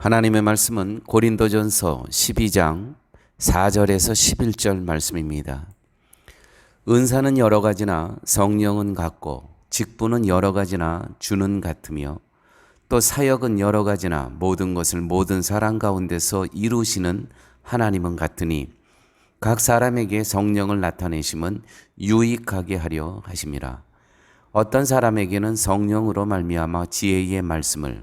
하나님의 말씀은 고린도전서 12장 4절에서 11절 말씀입니다. 은사는 여러 가지나 성령은 같고 직분은 여러 가지나 주는 같으며 또 사역은 여러 가지나 모든 것을 모든 사람 가운데서 이루시는 하나님은 같으니 각 사람에게 성령을 나타내심은 유익하게 하려 하심이라. 어떤 사람에게는 성령으로 말미암아 지혜의 말씀을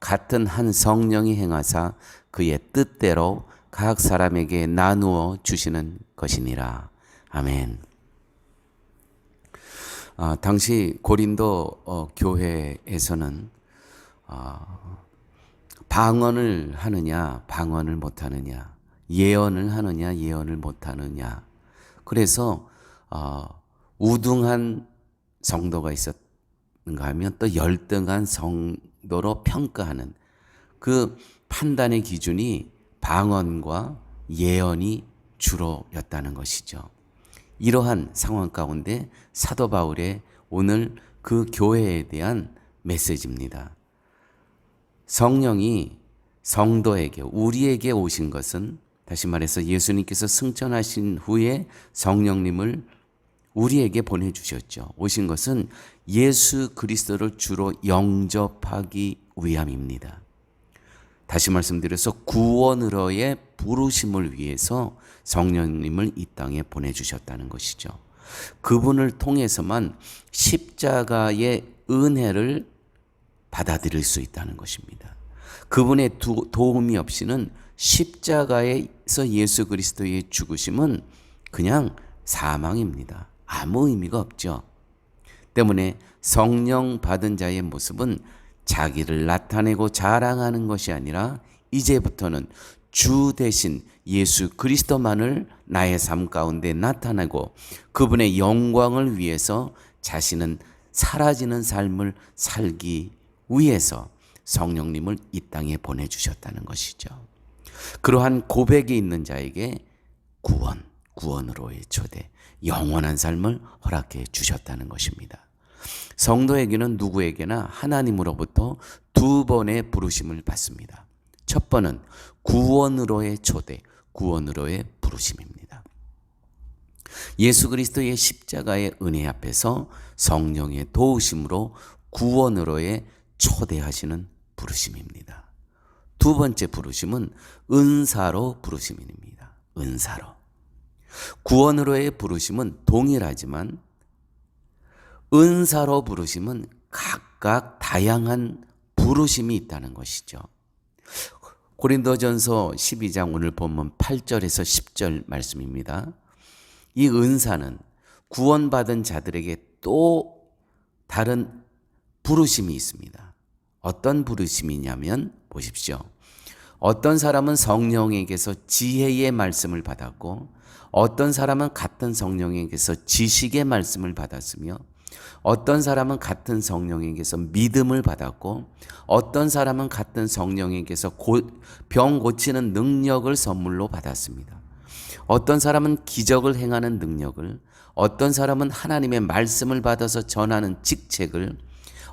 같은 한 성령이 행하사 그의 뜻대로 각 사람에게 나누어 주시는 것이니라. 아멘. 아, 당시 고린도 어, 교회에서는 어, 방언을 하느냐, 방언을 못하느냐, 예언을 하느냐, 예언을 못하느냐. 그래서 어, 우등한 성도가 있었는가 하면 또 열등한 성 도로 평가하는 그 판단의 기준이 방언과 예언이 주로였다는 것이죠. 이러한 상황 가운데 사도 바울의 오늘 그 교회에 대한 메시지입니다. 성령이 성도에게, 우리에게 오신 것은 다시 말해서 예수님께서 승천하신 후에 성령님을 우리에게 보내주셨죠. 오신 것은 예수 그리스도를 주로 영접하기 위함입니다. 다시 말씀드려서 구원으로의 부르심을 위해서 성령님을 이 땅에 보내주셨다는 것이죠. 그분을 통해서만 십자가의 은혜를 받아들일 수 있다는 것입니다. 그분의 도움이 없이는 십자가에서 예수 그리스도의 죽으심은 그냥 사망입니다. 아무 의미가 없죠. 때문에 성령 받은 자의 모습은 자기를 나타내고 자랑하는 것이 아니라 이제부터는 주 대신 예수 그리스도만을 나의 삶 가운데 나타내고 그분의 영광을 위해서 자신은 사라지는 삶을 살기 위해서 성령님을 이 땅에 보내주셨다는 것이죠. 그러한 고백이 있는 자에게 구원, 구원으로의 초대, 영원한 삶을 허락해 주셨다는 것입니다. 성도에게는 누구에게나 하나님으로부터 두 번의 부르심을 받습니다. 첫 번은 구원으로의 초대, 구원으로의 부르심입니다. 예수 그리스도의 십자가의 은혜 앞에서 성령의 도우심으로 구원으로의 초대하시는 부르심입니다. 두 번째 부르심은 은사로 부르심입니다. 은사로. 구원으로의 부르심은 동일하지만 은사로 부르심은 각각 다양한 부르심이 있다는 것이죠. 고린도전서 12장 오늘 본문 8절에서 10절 말씀입니다. 이 은사는 구원받은 자들에게 또 다른 부르심이 있습니다. 어떤 부르심이냐면 보십시오. 어떤 사람은 성령에게서 지혜의 말씀을 받았고 어떤 사람은 같은 성령에게서 지식의 말씀을 받았으며 어떤 사람은 같은 성령에게서 믿음을 받았고 어떤 사람은 같은 성령에게서 고, 병 고치는 능력을 선물로 받았습니다. 어떤 사람은 기적을 행하는 능력을 어떤 사람은 하나님의 말씀을 받아서 전하는 직책을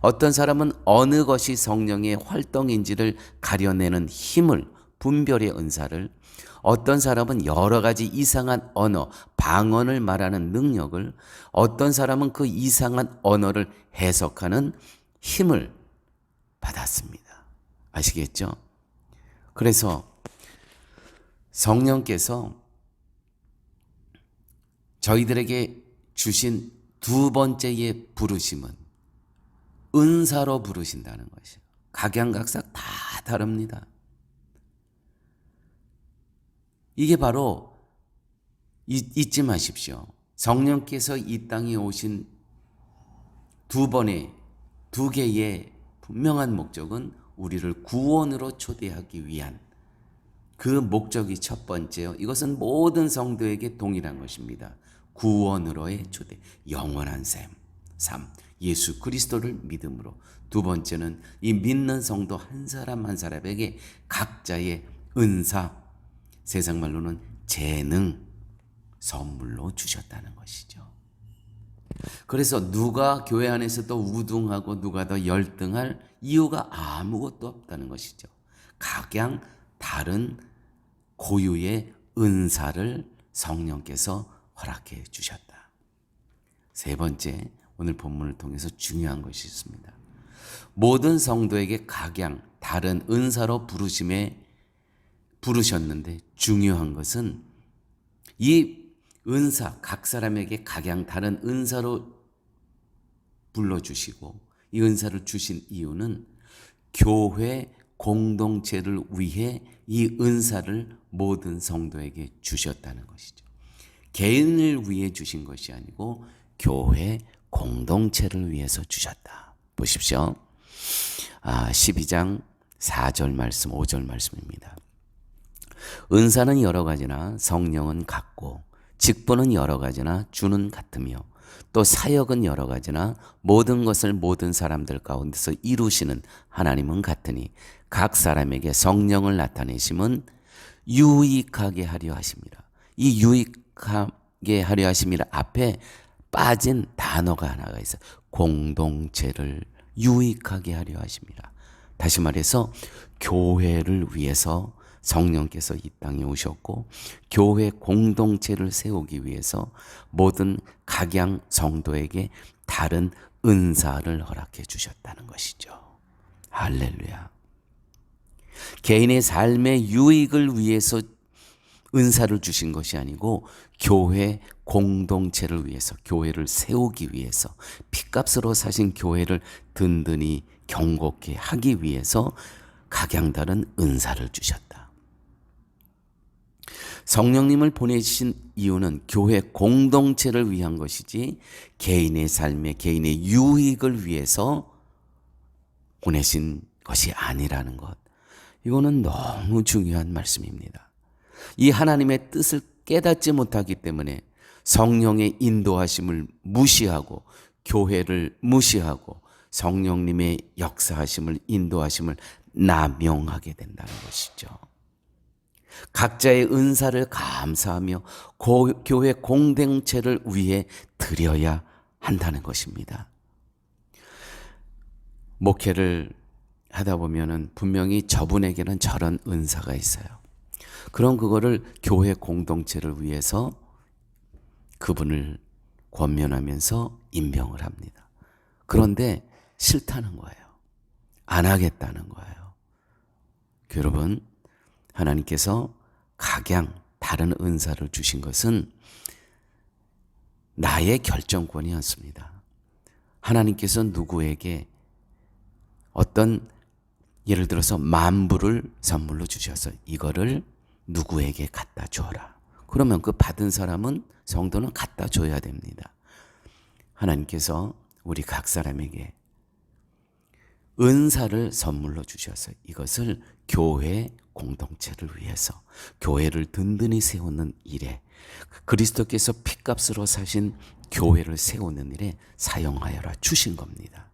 어떤 사람은 어느 것이 성령의 활동인지를 가려내는 힘을 분별의 은사를 어떤 사람은 여러 가지 이상한 언어, 방언을 말하는 능력을, 어떤 사람은 그 이상한 언어를 해석하는 힘을 받았습니다. 아시겠죠? 그래서 성령께서 저희들에게 주신 두 번째의 부르심은 은사로 부르신다는 것이요. 각양각색 다 다릅니다. 이게 바로 잊 지 마십시오. 성령께서 이 땅에 오신 두 번의 두 개의 분명한 목적은 우리를 구원으로 초대하기 위한 그 목적이 첫 번째요. 이것은 모든 성도에게 동일한 것입니다. 구원으로의 초대, 영원한 삶. 3. 예수 그리스도를 믿음으로. 두 번째는 이 믿는 성도 한 사람 한 사람에게 각자의 은사, 세상 말로는 재능, 선물로 주셨다는 것이죠. 그래서 누가 교회 안에서 더 우등하고 누가 더 열등할 이유가 아무것도 없다는 것이죠. 각양 다른 고유의 은사를 성령께서 허락해 주셨다. 세 번째, 오늘 본문을 통해서 중요한 것이 있습니다. 모든 성도에게 각양 다른 은사로 부르심에 부르셨는데 중요한 것은 이 은사 각 사람에게 각양 다른 은사로 불러주시고 이 은사를 주신 이유는 교회 공동체를 위해 이 은사를 모든 성도에게 주셨다는 것이죠. 개인을 위해 주신 것이 아니고 교회 공동체를 위해서 주셨다. 보십시오. 아, 12장 4절 말씀, 5절 말씀입니다. 은사는 여러 가지나 성령은 같고 직분은 여러 가지나 주는 같으며 또 사역은 여러 가지나 모든 것을 모든 사람들 가운데서 이루시는 하나님은 같으니 각 사람에게 성령을 나타내심은 유익하게 하려 하심이라. 이 유익하게 하려 하심이라 앞에 빠진 단어가 하나가 있어. 공동체를 유익하게 하려 하심이라. 다시 말해서 교회를 위해서 성령께서 이 땅에 오셨고 교회 공동체를 세우기 위해서 모든 각양 성도에게 다른 은사를 허락해 주셨다는 것이죠. 할렐루야. 개인의 삶의 유익을 위해서 은사를 주신 것이 아니고 교회 공동체를 위해서 교회를 세우기 위해서 피값으로 사신 교회를 든든히 경고케 하기 위해서 각양다른 은사를 주셨다. 성령님을 보내신 이유는 교회 공동체를 위한 것이지 개인의 삶에 개인의 유익을 위해서 보내신 것이 아니라는 것. 이거는 너무 중요한 말씀입니다. 이 하나님의 뜻을 깨닫지 못하기 때문에 성령의 인도하심을 무시하고 교회를 무시하고 성령님의 역사하심을 인도하심을 남용하게 된다는 것이죠. 각자의 은사를 감사하며 고, 교회 공동체를 위해 드려야 한다는 것입니다. 목회를 하다 보면은 분명히 저분에게는 저런 은사가 있어요. 그럼 그거를 교회 공동체를 위해서 그분을 권면하면서 임명을 합니다. 그런데 싫다는 거예요. 안 하겠다는 거예요. 여러분, 하나님께서 각양 다른 은사를 주신 것은 나의 결정권이었습니다. 하나님께서 누구에게 어떤 예를 들어서 만부를 선물로 주셔서 이거를 누구에게 갖다 줘라. 그러면 그 받은 사람은 성도는 갖다 줘야 됩니다. 하나님께서 우리 각 사람에게 은사를 선물로 주셔서 이것을 교회 공동체를 위해서 교회를 든든히 세우는 일에 그리스도께서 피값으로 사신 교회를 세우는 일에 사용하여라 주신 겁니다.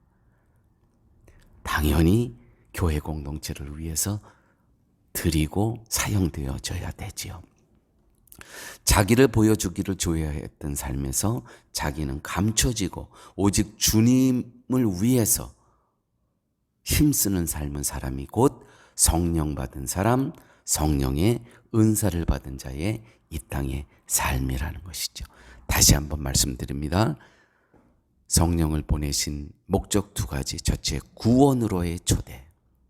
당연히 교회 공동체를 위해서 드리고 사용되어져야 되지요. 자기를 보여주기를 조회했던 삶에서 자기는 감춰지고 오직 주님을 위해서 힘쓰는 삶은 사람이 곧 성령 받은 사람, 성령의 은사를 받은 자의 이 땅의 삶이라는 것이죠. 다시 한번 말씀드립니다. 성령을 보내신 목적 두 가지. 첫째, 구원으로의 초대.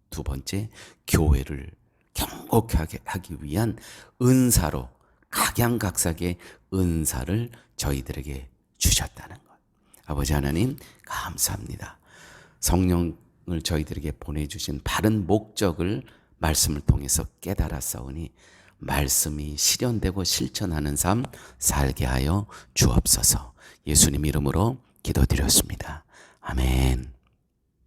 두 번째, 교회를 경고하게 하기 위한 은사로 각양각색의 은사를 저희들에게 주셨다는 것. 아버지 하나님, 감사합니다. 성령 을 저희들에게 보내주신 바른 목적을 말씀을 통해서 깨달았사오니 말씀이 실현되고 실천하는 삶 살게 하여 주옵소서 예수님 이름으로 기도드렸습니다. 아멘.